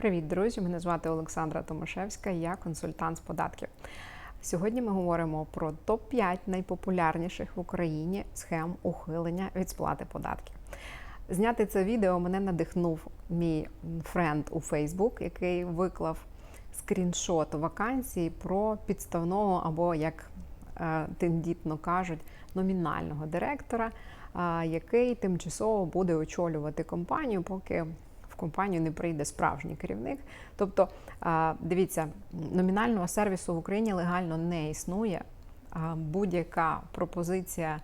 Привіт, друзі! Мене звати Олександра Томашевська, я консультант з податків. Сьогодні ми говоримо про топ-5 найпопулярніших в Україні схем ухилення від сплати податків. Зняти це відео мене надихнув мій френд у Facebook, який виклав скріншот вакансії про підставного або, як е, тендітно кажуть, номінального директора, який тимчасово буде очолювати компанію, поки компанію не прийде справжній керівник. Тобто, дивіться, номінального сервісу в Україні легально не існує. Будь-яка пропозиція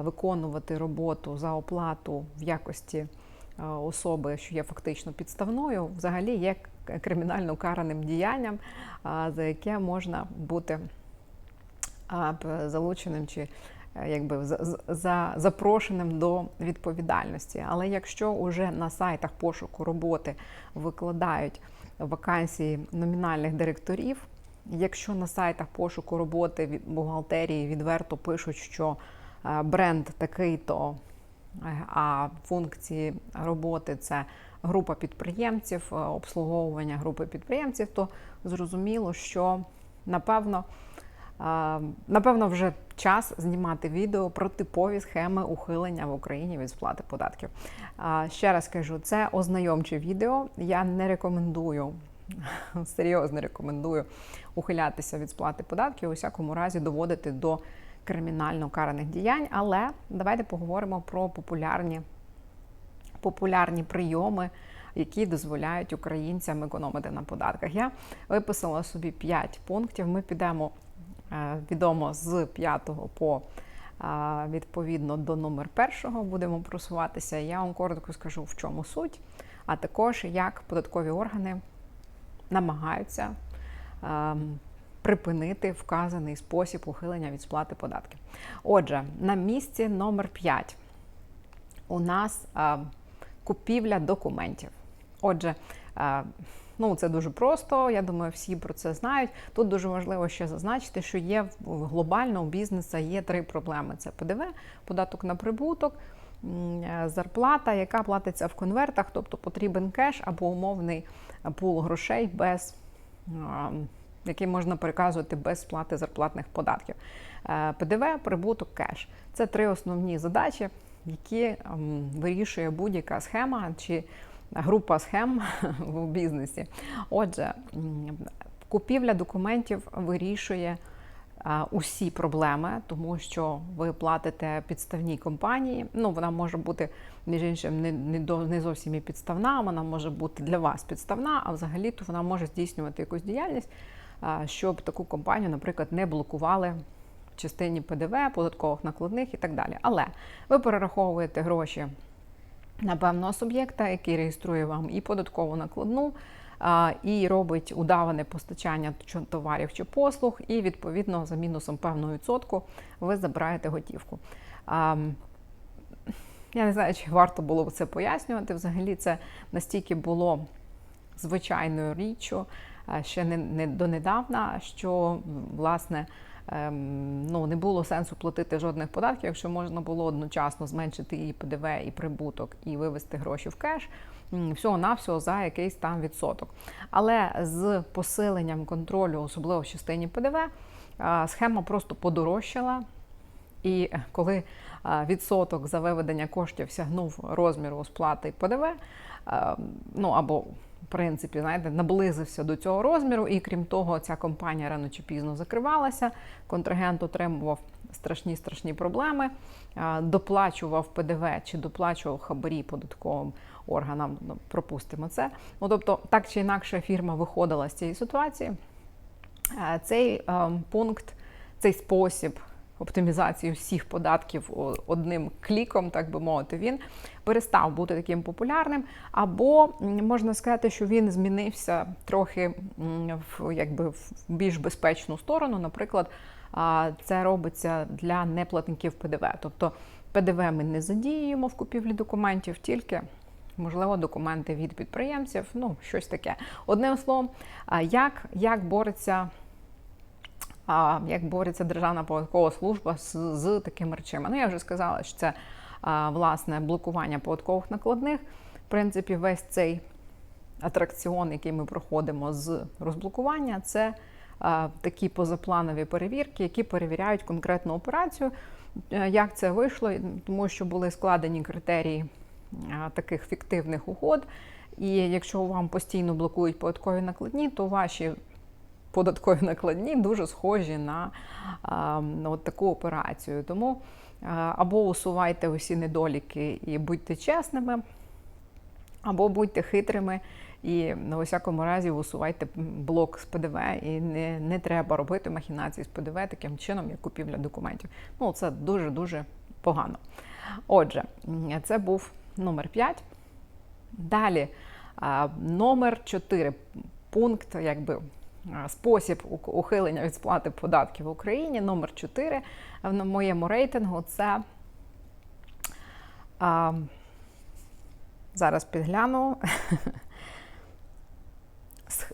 виконувати роботу за оплату в якості особи, що є фактично підставною, взагалі є кримінально караним діянням, за яке можна бути залученим чи якби за- за- за запрошеним до відповідальності. Але якщо уже на сайтах пошуку роботи викладають вакансії номінальних директорів, якщо на сайтах пошуку роботи від бухгалтерії відверто пишуть, що е, бренд такий-то, е, а функції роботи це група підприємців, е, обслуговування групи підприємців, то зрозуміло, що напевно. Напевно, вже час знімати відео про типові схеми ухилення в Україні від сплати податків. Ще раз кажу, це ознайомче відео. Я не рекомендую, серйозно рекомендую ухилятися від сплати податків, у всякому разі доводити до кримінально караних діянь. Але давайте поговоримо про популярні, популярні прийоми. Які дозволяють українцям економити на податках. Я виписала собі 5 пунктів. Ми підемо відомо з 5 по е, відповідно до номер першого будемо просуватися. Я вам коротко скажу, в чому суть, а також як податкові органи намагаються ем, припинити вказаний спосіб ухилення від сплати податків. Отже, на місці номер 5 у нас е, купівля документів. Отже, е, ну це дуже просто. Я думаю, всі про це знають. Тут дуже важливо ще зазначити, що є в глобального бізнесу є три проблеми: це ПДВ, податок на прибуток. е, Зарплата, яка платиться в конвертах, тобто потрібен кеш або умовний пул грошей, без який можна переказувати без сплати зарплатних податків. Е, ПДВ, прибуток, кеш це три основні задачі, які вирішує будь-яка схема чи група схем в бізнесі. Отже, купівля документів вирішує усі проблеми, тому що ви платите підставній компанії. Ну, вона може бути, між іншим, не, не, до, не зовсім і підставна, вона може бути для вас підставна, а взагалі-то вона може здійснювати якусь діяльність, щоб таку компанію, наприклад, не блокували в частині ПДВ, податкових накладних і так далі. Але ви перераховуєте гроші на певного суб'єкта, який реєструє вам і податкову накладну, і робить удаване постачання товарів чи послуг, і відповідно за мінусом певного відсотку ви забираєте готівку. Я не знаю, чи варто було це пояснювати. Взагалі, це настільки було звичайною річчю ще не, не донедавна, що власне ну, не було сенсу платити жодних податків, якщо можна було одночасно зменшити і ПДВ, і прибуток, і вивести гроші в кеш. Всього-навсього за якийсь там відсоток. Але з посиленням контролю, особливо в частині ПДВ, схема просто подорожчала. І коли відсоток за виведення коштів сягнув розміру сплати ПДВ, ну або принципі, знаєте, наблизився до цього розміру, і крім того, ця компанія рано чи пізно закривалася. Контрагент отримував страшні страшні проблеми, доплачував ПДВ чи доплачував хабарі податковим органам. Ну, пропустимо це. Ну тобто, так чи інакше, фірма виходила з цієї ситуації. Цей е, пункт, цей спосіб оптимізації всіх податків одним кліком, так би мовити, він перестав бути таким популярним, або можна сказати, що він змінився трохи в якби в більш безпечну сторону. Наприклад, це робиться для неплатників ПДВ. Тобто ПДВ ми не задіюємо в купівлі документів, тільки можливо, документи від підприємців, ну щось таке. Одним словом, як, як бореться. Як бореться Державна податкова служба з, з такими речами? Ну, я вже сказала, що це власне блокування податкових накладних. В принципі, весь цей атракціон, який ми проходимо з розблокування, це такі позапланові перевірки, які перевіряють конкретну операцію. Е, Як це вийшло? Тому що були складені критерії е, таких фіктивних угод. І якщо вам постійно блокують податкові накладні, то ваші податкові накладні дуже схожі на, а, от таку операцію. Тому або усувайте усі недоліки і будьте чесними, або будьте хитрими і на усякому разі усувайте блок з ПДВ, і не, не треба робити махінації з ПДВ таким чином, як купівля документів. Ну, це дуже-дуже погано. Отже, це був номер 5. Далі номер 4. Пункт, якби спосіб ухилення від сплати податків в Україні. Номер 4 в моєму рейтингу це. А, зараз підгляну.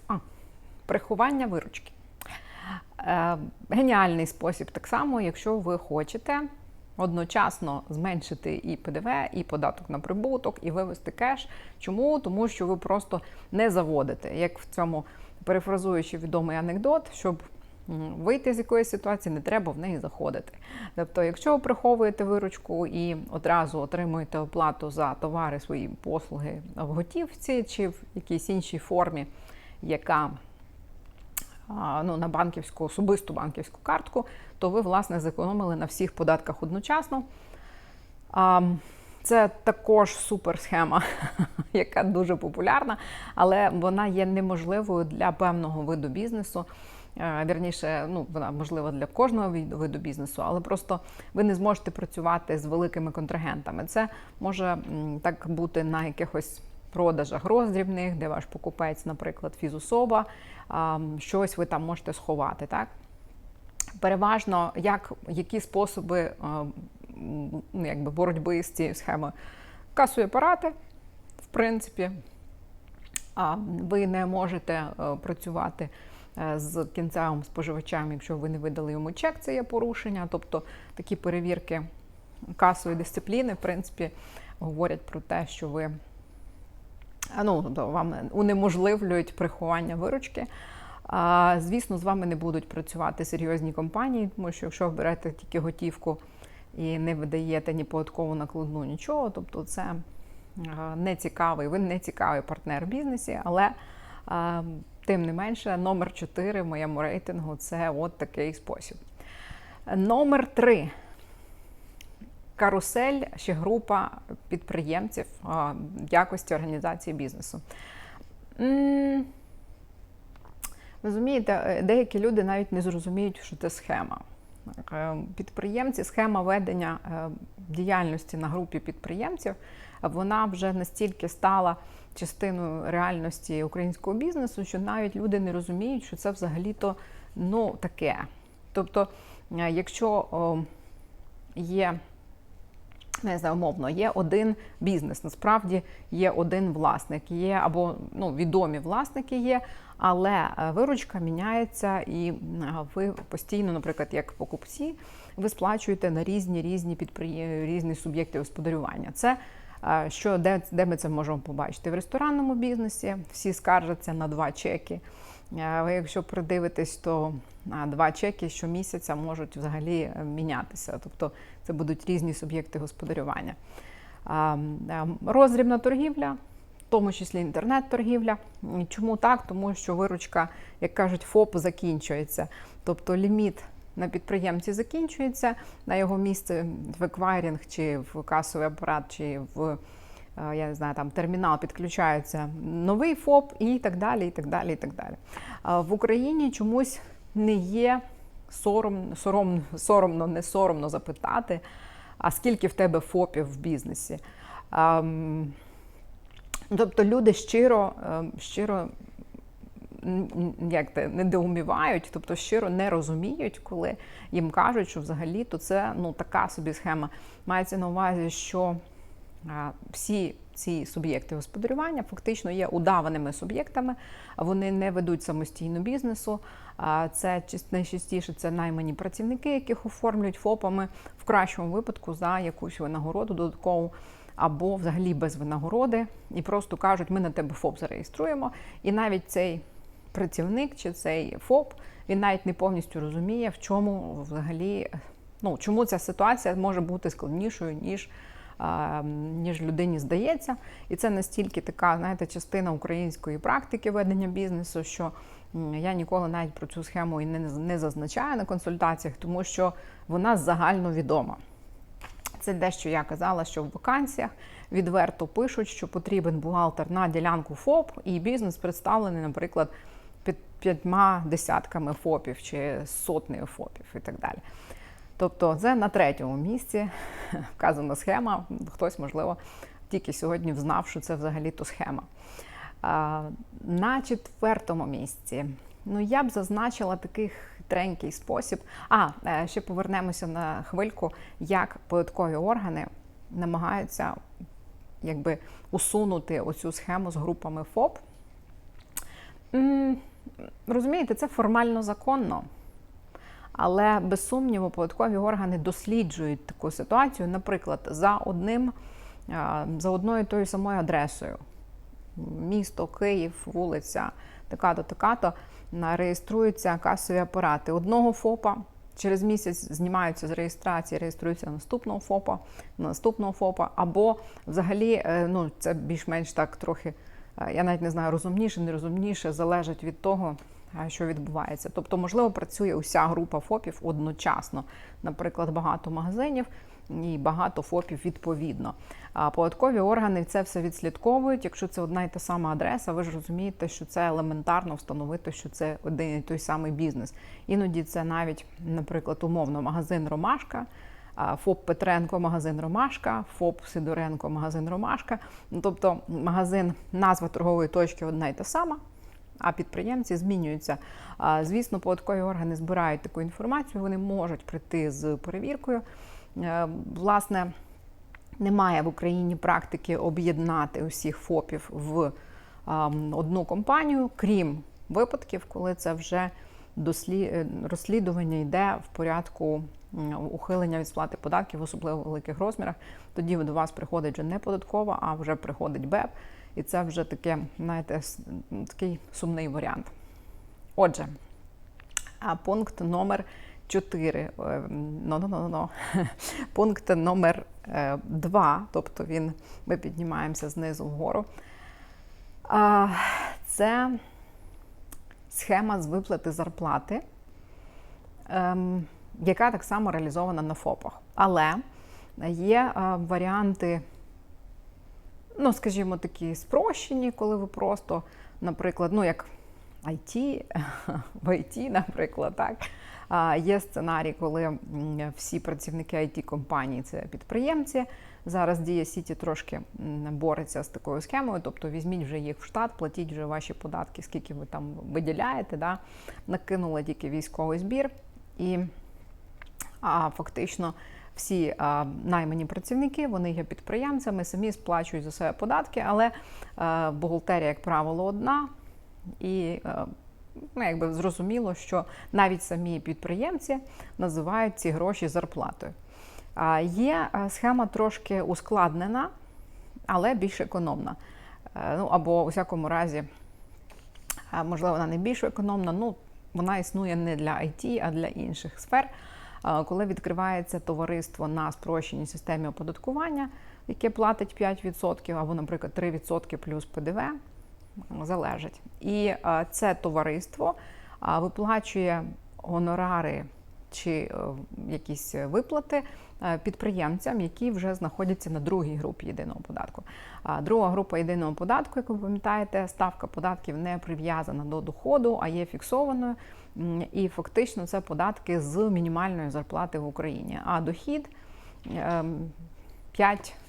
А, приховання виручки. Е, геніальний спосіб так само, якщо ви хочете одночасно зменшити і ПДВ, і податок на прибуток, і вивести кеш. Чому? Тому що ви просто не заводите, як в цьому перефразуючи відомий анекдот, щоб вийти з якоїсь ситуації, не треба в неї заходити. Тобто, якщо ви приховуєте виручку і одразу отримуєте оплату за товари свої послуги в готівці чи в якійсь іншій формі, яка ну, на банківську, особисту банківську картку, то ви, власне, зекономили на всіх податках одночасно. Це також суперсхема, яка дуже популярна, але вона є неможливою для певного виду бізнесу. Е, Вірніше, ну вона можлива для кожного виду бізнесу, але просто ви не зможете працювати з великими контрагентами. Це може так бути на якихось продажах роздрібних, де ваш покупець, наприклад, фізособа, щось ви там можете сховати. Так? Переважно, як, які способи ну, якби боротьби з цією схемою? Касові апарати, в принципі, ви не можете е, працювати е, з кінцевим споживачем, якщо ви не видали йому чек, це є порушення. Тобто такі перевірки касової дисципліни, в принципі, говорять про те, що ви ну, вам унеможливлюють приховання виручки. Звісно, з вами не будуть працювати серйозні компанії, тому що якщо ви берете тільки готівку і не видаєте ні податкову накладну, нічого, тобто це не цікавий, ви не цікавий партнер в бізнесі, але тим не менше, номер 4 в моєму рейтингу це от такий спосіб. Номер 3 карусель ще група підприємців а, якості організації бізнесу. Розумієте, е, деякі люди навіть не зрозуміють, що це схема. Е, Підприємці, схема ведення е, діяльності на групі підприємців, вона вже настільки стала частиною реальності українського бізнесу, що навіть люди не розуміють, що це взагалі-то ну, таке. Тобто, якщо є не знаю, умовно, є один бізнес, насправді є один власник, є або ну, відомі власники є, але е, виручка міняється, і е, ви постійно, наприклад, як покупці, ви сплачуєте на різні різні підприєм... різні суб'єкти господарювання. Це е, що де, де ми це можемо побачити? В ресторанному бізнесі всі скаржаться на два чеки. Е, Ви, якщо придивитесь, то два чеки щомісяця можуть взагалі е, мінятися. Тобто це будуть різні суб'єкти господарювання. А, м, Роздрібна торгівля, в тому числі інтернет-торгівля. Чому так? Тому що виручка, як кажуть, ФОП закінчується. Тобто ліміт на підприємці закінчується, на його місце в еквайрінг чи в касовий апарат, чи в е, я не знаю, там термінал підключається новий ФОП і так далі. і так далі, і так далі. А В Україні чомусь не є сором, сором, соромно, не соромно запитати, а скільки в тебе ФОПів в бізнесі. Тобто люди щиро, е, щиро як те, недоумівають, тобто щиро не розуміють, коли їм кажуть, що взагалі-то це ну, така собі схема. Мається на увазі, що всі ці суб'єкти господарювання фактично є удаваними суб'єктами, вони не ведуть самостійно бізнесу. Це найчастіше це наймані працівники, яких оформлюють ФОПами в кращому випадку за якусь винагороду додаткову. або взагалі без винагороди, і просто кажуть, ми на тебе ФОП зареєструємо. І навіть цей працівник чи цей ФОП він навіть не повністю розуміє, в чому взагалі ну чому ця ситуація може бути складнішою ніж. Ніж людині здається, і це настільки така, знаєте, частина української практики ведення бізнесу, що я ніколи навіть про цю схему і не, не зазначаю на консультаціях, тому що вона загальновідома. Це дещо я казала, що в вакансіях відверто пишуть, що потрібен бухгалтер на ділянку ФОП, і бізнес представлений, наприклад, під п'ятьма десятками ФОПів чи сотнею ФОПів і так далі. Тобто, це на третьому місці вказана схема. Хтось, можливо, тільки сьогодні взнав, що це взагалі то схема. На четвертому місці, ну я б зазначила такий хитренький спосіб. А, е, ще повернемося на хвильку, як податкові органи намагаються якби усунути оцю схему з групами ФОП. Розумієте, це формально законно. Але без сумніву, податкові органи досліджують таку ситуацію, наприклад, за одним, за одною тою самою адресою. Місто, Київ, вулиця, така-то, така-то, реєструються касові апарати. Одного ФОПа через місяць знімаються з реєстрації, реєструються наступного ФОПа, наступного ФОПа, або взагалі, е, ну це більш-менш так трохи, е, я навіть не знаю, розумніше, нерозумніше, залежить від того що відбувається. Тобто, можливо, працює уся група ФОПів одночасно, наприклад, багато магазинів. І багато ФОПів відповідно. А податкові органи це все відслідковують. Якщо це одна і та сама адреса, ви ж розумієте, що це елементарно встановити, що це один і той самий бізнес. Іноді це навіть, наприклад, умовно, магазин Ромашка, ФОП Петренко, магазин Ромашка, ФОП Сидоренко, магазин Ромашка. Ну, тобто магазин, назва торгової точки одна і та сама а підприємці змінюються. Звісно, податкові органи збирають таку інформацію, вони можуть прийти з перевіркою. Е, власне, немає в Україні практики об'єднати усіх ФОПів в одну компанію, крім випадків, коли це вже е, розслідування йде в порядку ухилення від сплати податків, особливо в великих розмірах. Тоді до вас приходить вже не податкова, а вже приходить БЕП. І це вже таке, знаєте, такий сумний варіант. Отже, пункт номер 4. No, no, no, no. Пункт номер 2, е, тобто він, ми піднімаємося знизу вгору. Це схема з виплати зарплати, ем, яка так само реалізована на ФОПах. Але є е, варіанти ну, скажімо, такі спрощені, коли ви просто, наприклад, ну як IT, в IT, наприклад, так. Є сценарій, коли всі працівники it компанії це підприємці. Зараз Дія Сіті трошки бореться з такою схемою, тобто візьміть вже їх в штат, платіть вже ваші податки, скільки ви там виділяєте. Да? Накинули тільки військовий збір, і а, фактично всі а, наймані працівники, вони є підприємцями, самі сплачують за себе податки, але а, бухгалтерія, як правило, одна. І а, ну, якби зрозуміло, що навіть самі підприємці називають ці гроші зарплатою. А, Є схема трошки ускладнена, але більш економна. А, ну, Або, у всякому разі, можливо, вона не більш економна, ну вона існує не для IT, а для інших сфер коли відкривається товариство на спрощеній системі оподаткування, яке платить 5% або, наприклад, 3% плюс ПДВ, залежить. І це товариство виплачує гонорари чи е, якісь виплати е, підприємцям, які вже знаходяться на другій групі єдиного податку. А друга група єдиного податку, як ви пам'ятаєте, ставка податків не прив'язана до доходу, а є фіксованою. І фактично це податки з мінімальної зарплати в Україні. А дохід 5 ем,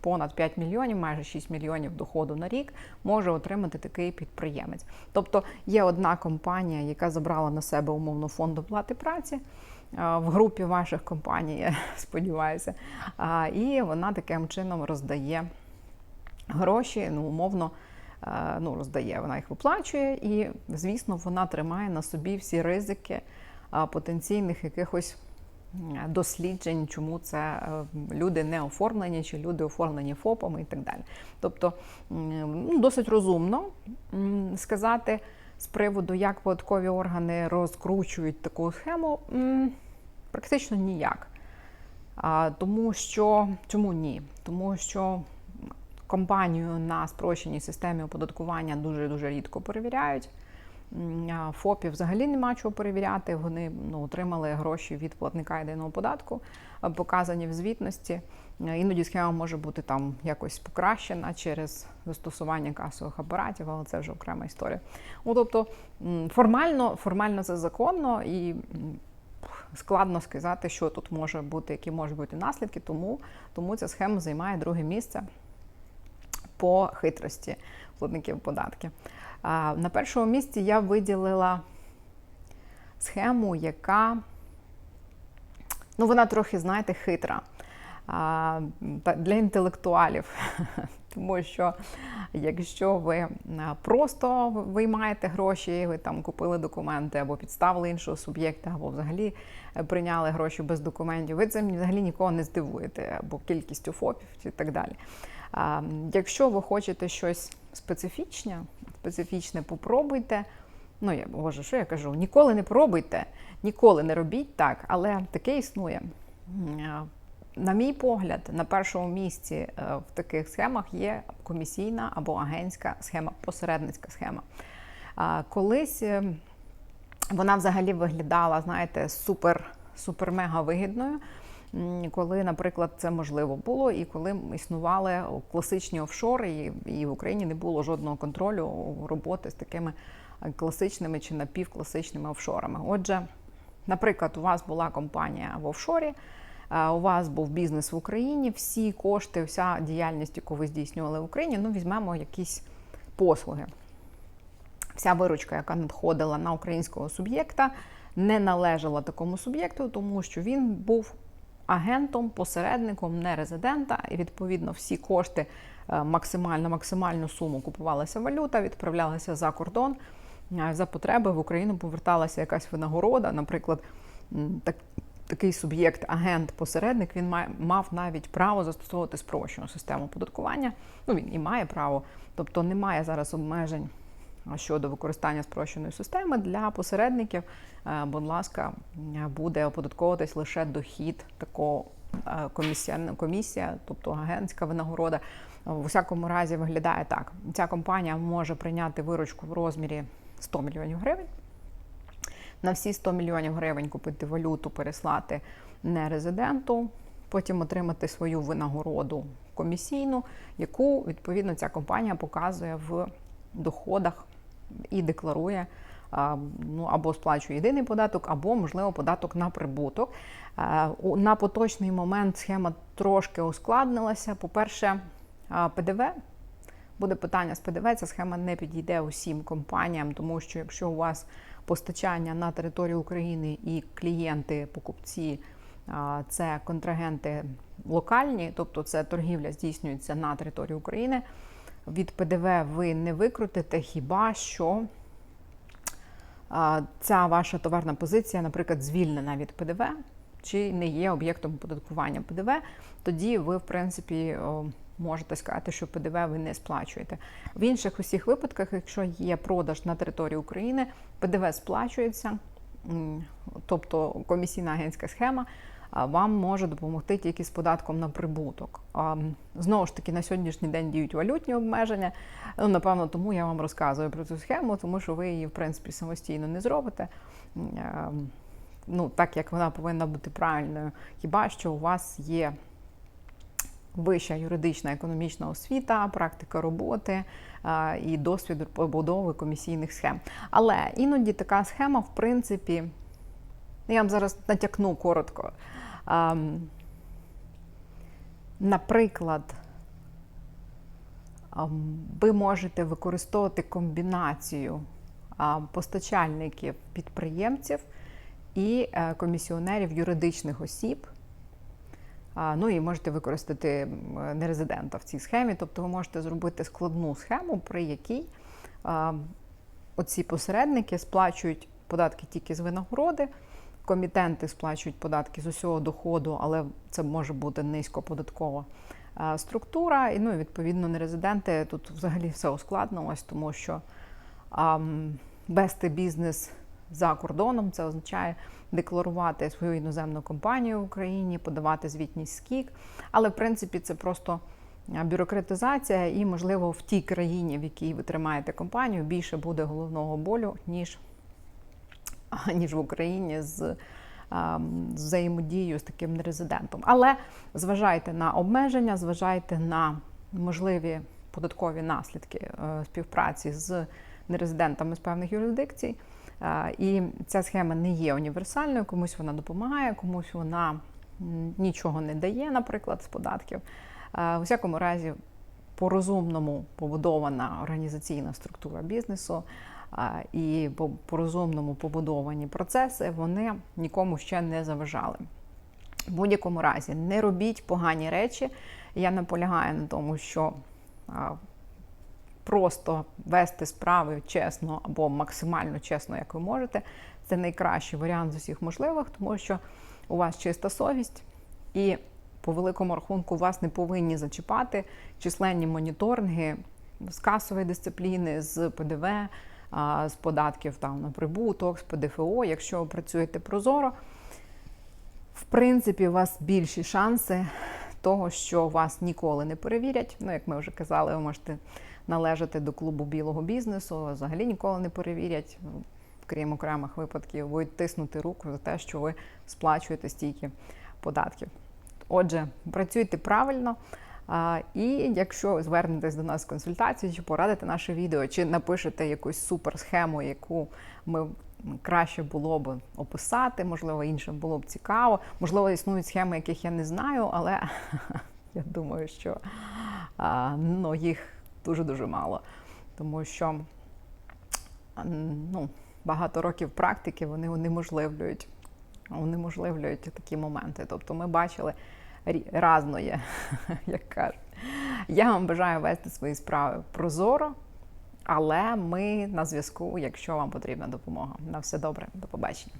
понад 5 мільйонів, майже 6 мільйонів доходу на рік може отримати такий підприємець. Тобто є одна компанія, яка забрала на себе умовно фонд оплати праці. Е, в групі ваших компаній, я сподіваюся, і вона таким чином роздає гроші, ну, умовно, е, ну, роздає, вона їх виплачує, і, звісно, вона тримає на собі всі ризики потенційних якихось досліджень, чому це е, люди не оформлені, чи люди оформлені ФОПами і так далі. Тобто ну, досить розумно сказати з приводу, як податкові органи розкручують таку схему, практично ніяк. Тому що чому ні? Тому що компанію на спрощеній системі оподаткування дуже дуже рідко перевіряють. ФОПів взагалі нема чого перевіряти. Вони ну, отримали гроші від платника єдиного податку, показані в звітності. Е, Іноді схема може бути там якось покращена через застосування касових апаратів, але це вже окрема історія. Ну, тобто формально, формально це законно і складно сказати, що тут може бути, які можуть бути наслідки, тому, тому ця схема займає друге місце по хитрості платників податків. На першому місці я виділила схему, яка ну, вона трохи, знаєте, хитра для інтелектуалів. Тому що якщо ви просто виймаєте гроші, ви там купили документи або підставили іншого суб'єкта, або взагалі е, прийняли гроші без документів, ви цим взагалі нікого не здивуєте, або кількістю ФОПів і так далі. Якщо ви хочете щось специфічне, специфічне, попробуйте. Ну, я боже, що я кажу? Ніколи не пробуйте, ніколи не робіть так, але таке існує. На мій погляд, на першому місці е, в таких схемах є комісійна або агентська схема, посередницька схема. Колись е, вона взагалі виглядала, знаєте, супер, супер-мега вигідною. Коли, наприклад, це можливо було, і коли існували класичні офшори, і, і в Україні не було жодного контролю роботи з такими е, класичними чи напівкласичними офшорами. Отже, наприклад, у вас була компанія в офшорі, е, у вас був бізнес в Україні, всі кошти, вся діяльність, яку ви здійснювали в Україні, ну візьмемо якісь послуги вся виручка, яка надходила на українського суб'єкта, не належала такому суб'єкту, тому що він був агентом, посередником не резидента, і відповідно всі кошти е, максимально максимальну суму купувалася валюта, відправлялася за кордон. е, За потреби в Україну поверталася якась винагорода, наприклад, так. Такий суб'єкт, агент, посередник, він мав навіть право застосовувати спрощену систему оподаткування. Ну він і має право, тобто немає зараз обмежень щодо використання спрощеної системи для посередників, е, будь ласка, буде оподатковуватись лише дохід такого е, комісія, комісія, тобто агентська винагорода. В усякому разі виглядає так: ця компанія може прийняти виручку в розмірі 100 мільйонів гривень. На всі 100 мільйонів гривень купити валюту, переслати нерезиденту, потім отримати свою винагороду комісійну, яку відповідно ця компанія показує в доходах і декларує ну, або сплачує єдиний податок, або, можливо, податок на прибуток. На поточний момент схема трошки ускладнилася. По-перше, ПДВ. Буде питання з ПДВ, ця схема не підійде усім компаніям, тому що якщо у вас постачання на територію України і клієнти, покупці це контрагенти локальні, тобто це торгівля здійснюється на території України. Від ПДВ ви не викрутите, хіба що ця ваша товарна позиція, наприклад, звільнена від ПДВ, чи не є об'єктом оподаткування ПДВ, тоді ви, в принципі, можете сказати, що ПДВ ви не сплачуєте. В інших усіх випадках, якщо є продаж на території України, ПДВ сплачується, тобто комісійна агентська схема. Вам може допомогти тільки з податком на прибуток. Знову ж таки, на сьогоднішній день діють валютні обмеження. Ну, напевно, тому я вам розказую про цю схему, тому що ви її, в принципі, самостійно не зробите. Ну, так як вона повинна бути правильною, хіба що у вас є вища юридична економічна освіта, практика роботи і досвід побудови комісійних схем. Але іноді така схема, в принципі, я вам зараз натякну коротко. Наприклад, ви можете використовувати комбінацію постачальників підприємців і е, комісіонерів юридичних осіб. Ну і можете використати нерезидента в цій схемі, тобто ви можете зробити складну схему, при якій оці посередники сплачують податки тільки з винагороди, комітенти сплачують податки з усього доходу, але це може бути низькоподаткова е, структура. І ну, і, відповідно, нерезиденти тут взагалі все ускладнилось, тому що ам, вести бізнес за кордоном це означає декларувати свою іноземну компанію в Україні, подавати звітність СКІК. Але в принципі це просто бюрократизація, і, можливо, в тій країні, в якій ви тримаєте компанію, більше буде головного болю, ніж, а, ніж в Україні з взаємодією з таким нерезидентом. Але зважайте на обмеження, зважайте на можливі податкові наслідки е, співпраці з нерезидентами з певних юрисдикцій. Е, І ця схема не є універсальною, комусь вона допомагає, комусь вона нічого не дає, наприклад, з податків. Е, У всякому разі, по-розумному побудована організаційна структура бізнесу е, і по- по-розумному побудовані процеси, вони нікому ще не заважали. В будь-якому разі не робіть погані речі. Я наполягаю на тому, що просто вести справи чесно або максимально чесно, як ви можете. Це найкращий варіант з усіх можливих, тому що у вас чиста совість, і по великому рахунку вас не повинні зачіпати численні моніторинги з касової дисципліни, з ПДВ, з податків там на прибуток, з ПДФО. Якщо ви працюєте прозоро, в принципі, у вас більші шанси того, що вас ніколи не перевірять. Ну, як ми вже казали, ви можете належати до клубу білого бізнесу, взагалі ніколи не перевірять. Ну, Крім окремих випадків, будуть тиснути руку за те, що ви сплачуєте стільки податків. Отже, працюйте правильно. І якщо звернетесь до нас з консультацією, чи порадите наше відео, чи напишете якусь суперсхему, яку ми краще було б описати, можливо, іншим було б цікаво. Можливо, існують схеми, яких я не знаю, але я думаю, що ну, їх дуже-дуже мало. Тому що ну, багато років практики вони унеможливлюють, унеможливлюють такі моменти. Тобто ми бачили разноє, як кажуть. Я вам бажаю вести свої справи прозоро, але ми на зв'язку, якщо вам потрібна допомога. На все добре, до побачення.